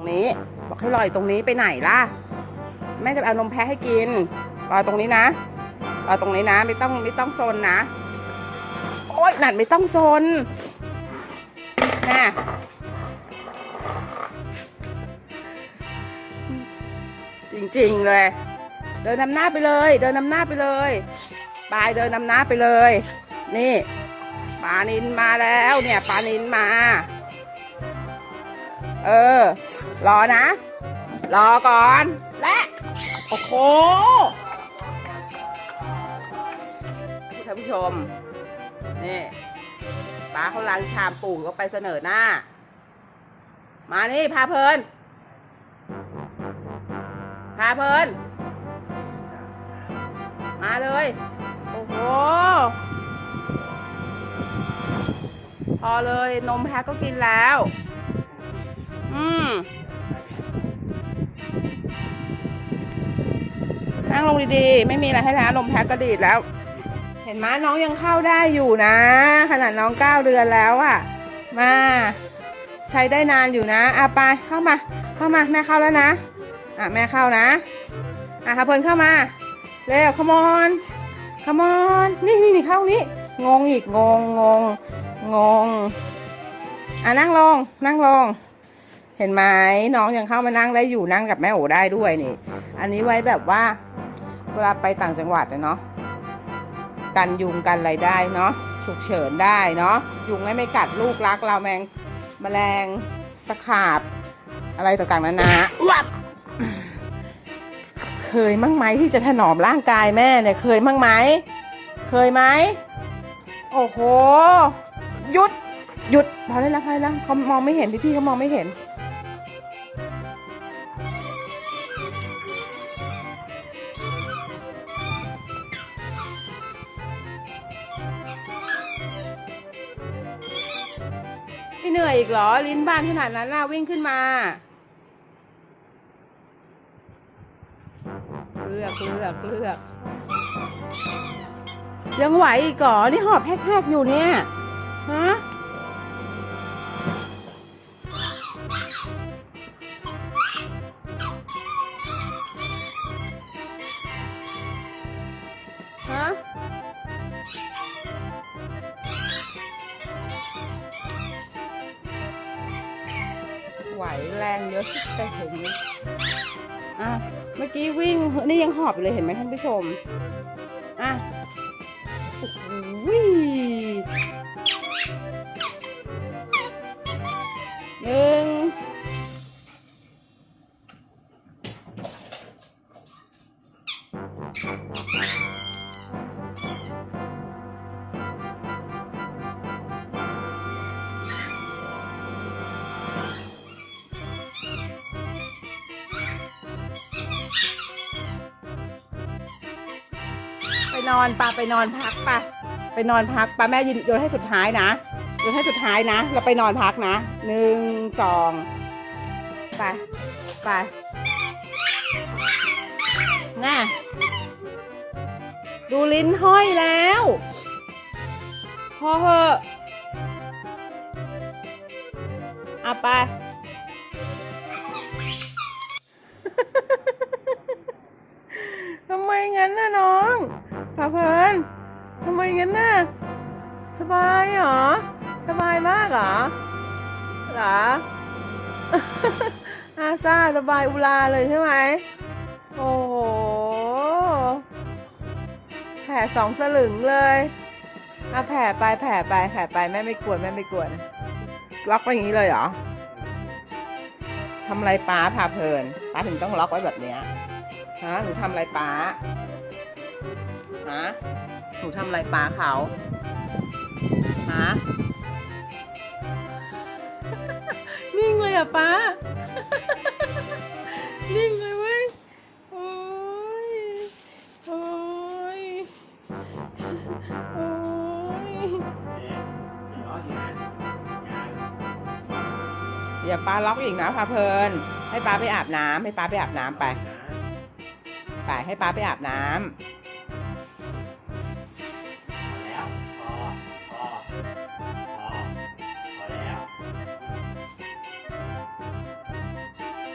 รงนี้ บอกให้รออยู่ตรงนี้ไปไหนล่ะ แม่จะเอานมแพะให้กิน รอตรงนี้นะ รอตรงนี้นะ ไม่ต้องไม่ต้องโซนนะ โอ๊ยนั่นไม่ต้องโซนนะจริงๆเลย เดินนำหน้าไปเลย เดินนำหน้าไปเลยปายเดินนำหน้าไปเลย นี่ปลานินมาแล้วเนี่ยปลานินมา เออ รอนะ รอก่อน และ โอ้โหท่านผู้ชม นี่ป้าเขาล้างชามปู่ก็ไปเสนอหน้า มานี่ พาเพลิน พาเพลิน มาเลย โอ้โห พอเลยนมแพ้ก็กินแล้ว อืมนั่งลงดีๆ ไม่มีอะไรให้แล้วนมแพ้ก็ดีดแล้ว เห็นไหมน้องยังเข้าได้อยู่นะ ขนาดน้องเก้าเดือนแล้วอะมา ใช้ได้นานอยู่นะอะไปเข้ามา เข้ามาแม่เข้าแล้วนะอะแม่เข้านะอะครับเพลินเข้ามาเร็วขมอนขมอนนี่นี่นี่เข้านี่งงอีกงงงงงงอะนั่งลงนั่งลง เห็นไหมน้องยังเข้ามานั่งได้อยู่นั่งกับแม่โอได้ด้วยนี่ อันนี้ไว้แบบว่า เวลาไปต่างจังหวัดอะเนาะกันยุงกันอะไรได้เนาะฉุกเฉินได้เนาะยุงไม่ไม่กัดลูกรักเราแมงแมลงตะขาบ อะไรต่างๆนานาวับเคยมั่งไหมที่จะถนอมร่างกายแม่เนี่ยเคยมั่งไหมเคยไหมโอ้โหหยุดหยุดพอได้แล้วพอได้แล้วเขามองไม่เห็นพี่ๆเขามองไม่เห็น ไม่เหนื่อยอีกเหรอ ลิ้นบ้านขนาดนั้นน่ะวิ่งขึ้นมา เลือกเลือกเลือกยังไหวอีกเหรอ นี่หอบแพกๆอยู่เนี่ย ฮะ แรงเยอะแต่เห็นอะเมื่อกี้วิ่งนี่ยังหอบอยู่เลยเห็นไหมท่านผู้ชมอะโอ้ นอนปะไปนอนพักปะไปนอนพักปะแม่ยินโยนให้สุดท้ายนะโยนให้สุดท้ายนะ เราไปนอนพักนะหนึ่งสองไปไปน่ะดูลิ้นห้อยแล้ว พอเหอะเอาไป พาเพลินทำไมงั้นน่ะ สบายเหรอ สบายมากเหรอเหรออาซาสบายอุลาเลยใช่ไหม โอ้โห แผ่สองสลึงเลยอาแผ่ไปแผ่ไปแผ่ไปแม่ไม่กวนแม่ไม่กวนล็อกไว้อย่างนี้เลยเหรอทำอะไรป้าพาเพลินป้าถึงต้องล็อกไว้แบบเนี้ยฮะหนูทำอะไรป้า ฮะหนูทำอะไรป้าเขาฮะนิ่งเลยอะป้า นิ่งเลยเว้ย โอ้ย โอ้ย โอ้ยอย่าป้าล็อกอีกนะพาเพลิน ให้ป้าไปอาบน้ำให้ป้าไปอาบน้ำไป ไปให้ป้าไปอาบน้ำ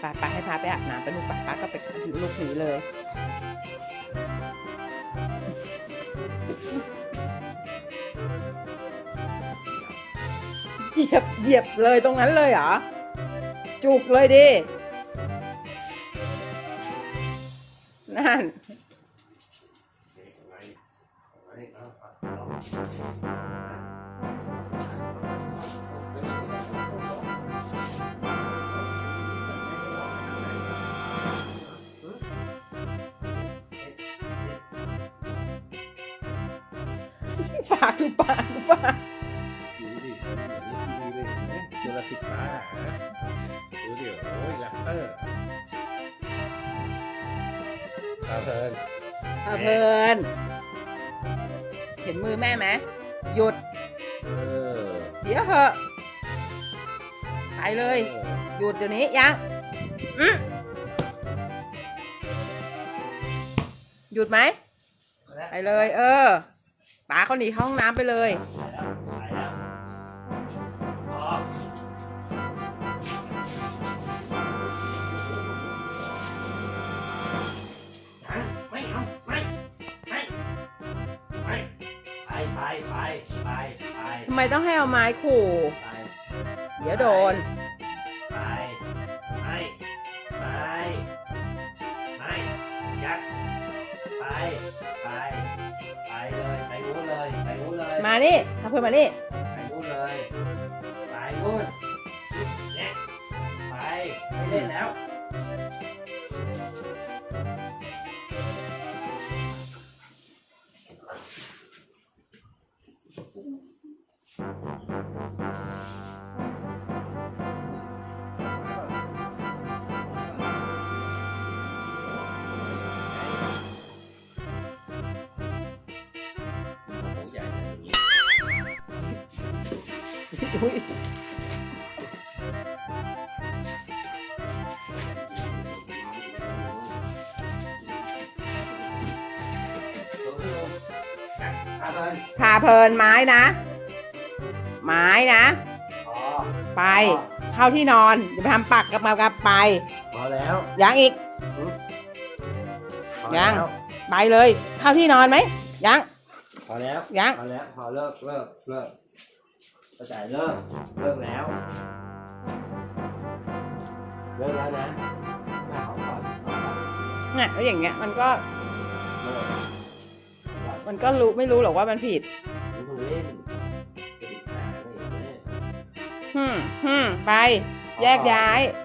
ป้าป้าให้พาไปอาบน้ำไปลูกป้าป้าก็ไปลูกหนีเลย เหยียบเหยียบเลยตรงนั้นเลยเหรอ จุกเลยดิ นั่น ฝากดูปาดูปาดูดิดูดิจูราสสิกพาร์คดูดิโอ้ยแรปเตอร์ตาเพลินอะเพลินเห็นมือแม่ไหมหยุด เออเดี๋ยวเหอะไปเลย หยุดเดี๋ยวนี้ยังอืมหยุดไหมไปเลย เออ ป๋าเขาหนีเข้าห้องน้ำไปเลยไปแล้วไปแล้วพอยังไม่เอาไม่ไม่ไม่ไปไปไปไปไปทำไมต้องให้เอาไม้ขู่ ไป เดี๋ยวโดน ไป นู้นเลยมานี่ถ้าเพื่อนมานี่ไปนู่นเลยไปนู่นเนี่ยไปไม่เล่นแล้ว อุ๊ยถ้าเดินพาเพลินไม้นะ ไม้นะพอไป เข้าที่นอนอย่าไปทำปักกับมากับไปพอแล้วยังอีก พอยัง แล้วไปเลย เข้าที่นอนไหมยังพอแล้วยัง พอแล้วพอเลิกเลิกเลิก เข้าใจเลิกเลิกแล้ว เลิกแล้วนะแม่ขอก่อนขอก่อนเนี่ยแล้วอย่างเงี้ยมันก็เลิกมันก็รู้ไม่รู้หรอกว่ามันผิดรู้มันเล่นกระดิกขาไม่เห็นไหมฮึมฮึมไป แยกย้ายพ